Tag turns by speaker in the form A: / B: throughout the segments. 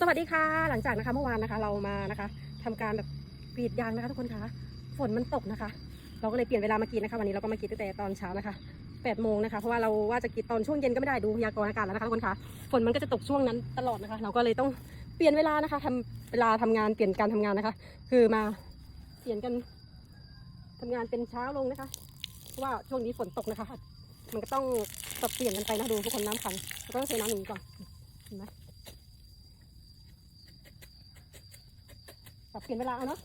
A: สวัสดีค่ะ หลังจากนะคะเมื่อวานนะคะ เรามานะคะทำการแบบกรีดยางนะคะทุกคนคะฝนมันตกนะคะ เราก็เลยเปลี่ยนเวลามากรีดนะคะวันนี้เราก็มากรีดตั้งแต่ตอนเช้านะคะ8โมงนะคะเพราะว่าเราว่าจะกรีดตอนช่วงเย็นก็ไม่ได้ดูพยากรณ์อากาศแล้วนะคะทุกคนคะฝนมันก็จะตกช่วงนั้นตลอดนะคะ เราก็เลยต้องเปลี่ยนเวลานะคะทำเวลาทำงานเปลี่ยนการทำงานนะคะ คือมาเปลี่ยนกันทำงานเป็นเช้าลงนะคะเพราะว่าช่วงนี้ฝนตกนะคะ มันก็ต้องปรับเปลี่ยนกันไปนะดูทุกคนน้ำขังเราต้องใช้น้ำอย่งนี้ก่อนเห็นไหม ปรับ เปลี่ยนเวลาเอาเนาะ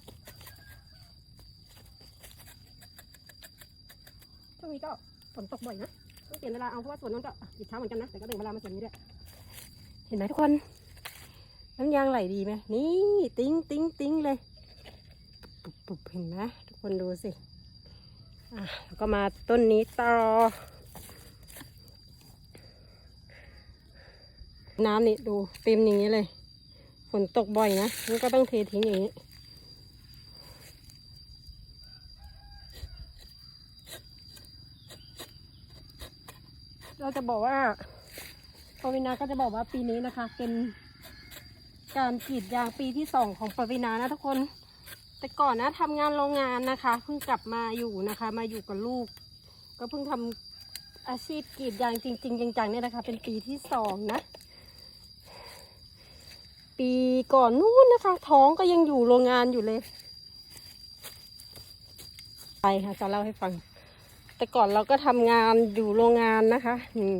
A: ช่วงนี้ก็ฝนตกบ่อยนะต้องเปลี่ยนเวลาเอาเพราะว่าสวนนั้นก็หยุดเช้าเหมือนกันนะแต่ก็แบ่งเวลามาส่วนนี้ด้วยเห็นไหมทุกคนน้ำยางไหลดีไหมนี่ติ้งติ้งติ้งเลยปุบปุบเห็นไหมทุกคนดูสิอะแล้วก็มาต้นนี้ต่อน้ำนี่ดูเต็มอย่างนี้เลย ฝนตกบ่อยนะมันก็ต้องเททิ้งอย่างนี้ เราจะบอกว่าปวินาก็จะบอกว่าปีนี้นะคะ เป็นการกรีดยางปีที่สองของปวินานะทุกคน แต่ก่อนนะทำงานโรงงานนะคะเพิ่งกลับมาอยู่นะคะ มาอยู่กับลูก ก็เพิ่งทำอาชีพกรีดยางจริง ๆ จังๆเนี่ยนะคะ เป็นปีที่สองนะ ปีก่อนนู้นนะคะ ท้องก็ยังอยู่โรงงานอยู่เลย ไปค่ะจะเล่าให้ฟัง แต่ก่อนเราก็ทำงานอยู่โรงงานนะคะอืม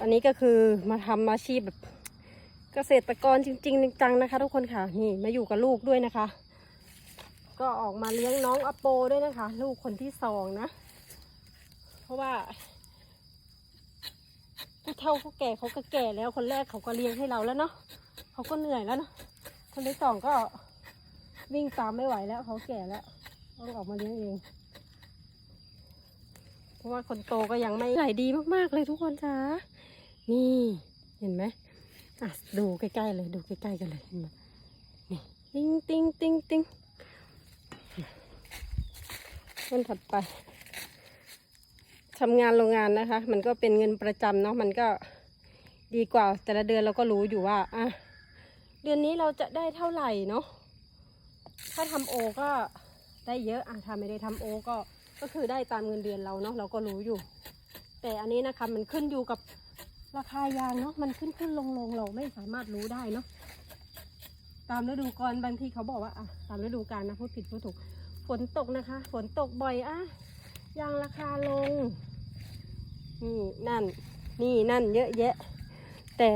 A: อันนี้ก็คือมาทำอาชีพแบบเกษตรกรจริงๆจังๆนะคะ ทุกคนค่ะนี่มาอยู่กับลูกด้วยนะคะ ก็ออกมาเลี้ยงน้องอโปด้วยนะคะ ลูกคนที่สองนะ เพราะว่าผู้เฒ่าผู้แก่เขาก็แก่แล้วคนแรกเขาก็เลี้ยงให้เราแล้วเนาะเขาก็เหนื่อยแล้วเนอะคนที่สองก็วิ่งตามไม่ไหวแล้วเขาแก่แล้วต้องออกมาเลี้ยงเอง ราะว่าคนโตก็ยังไม่ไหลดีมากๆเลยทุกคนจ้านี่เห็นไหมอะดูใกล้ๆเลยดูใกล้ๆกันเลยเห็นไหมนี่ติ้งติ้งติ้งติ้งต้นถัดไปทำงานโรงงานนะคะ มันก็เป็นเงินประจำเนาะมันก็ดีกว่าแต่ละเดือนเราก็รู้อยู่ว่าอะเดือนนี้เราจะได้เท่าไหร่เนาะถ้าทำโอก็ได้เยอะอะถ้าไม่ได้ทำโอก็ ก็คือได้ตามเงินเดือนเราเนาะเราก็รู้อยู่ แต่อันนี้นะคะมันขึ้นอยู่กับราคายางเนาะมันขึ้นขึ้นลงลงเราไม่สามารถรู้ได้เนาะตามฤดูกาลบางทีเขาบอกว่าอะตามฤดูกาลนะพูดผิดพูดถูกฝนตกนะคะ ฝนตกบ่อยอะยางราคาลงนี่นั่น นี่นั่น เยอะแยะ แต่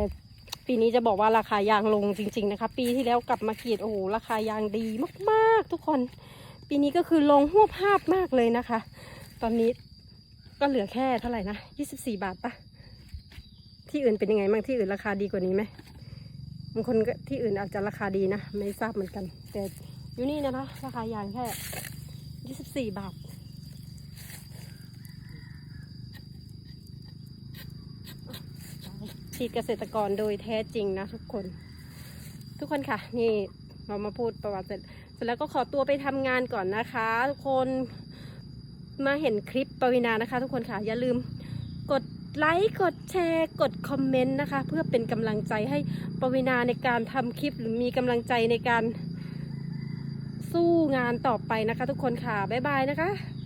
A: ปีนี้จะบอกว่าราคายางลงจริง ๆ นะคะ ปีที่แล้วกลับมากรีดโอ้โหราคายางดีมาก ๆ ทุกคน ปีนี้ก็คือลงหัวภาพมากเลยนะคะ ตอนนี้ก็เหลือแค่เท่าไหร่นะ24 บาทปะที่อื่นเป็นยังไงบ้างที่อื่นราคาดีกว่านี้ไหมบางคนก็ที่อื่นอาจจะราคาดีนะ ไม่ทราบเหมือนกัน แต่อยู่นี่นะคะราคายางแค่ 24 บาทชีพเกษตรกรโดยแท้จริงนะทุกคน ทุกคนค่ะ นี่เรามาพูดประวัติเสร็จ เสร็จแล้วก็ขอตัวไปทำงานก่อนนะคะ ทุกคนมาเห็นคลิปปวินานะคะ ทุกคนค่ะอย่าลืมกดไลค์กดแชร์กดคอมเมนต์นะคะ เพื่อเป็นกำลังใจให้ปวินาในการทำคลิปหรือมีกำลังใจในการสู้งานต่อไปนะคะ ทุกคนค่ะบ๊ายบายนะคะ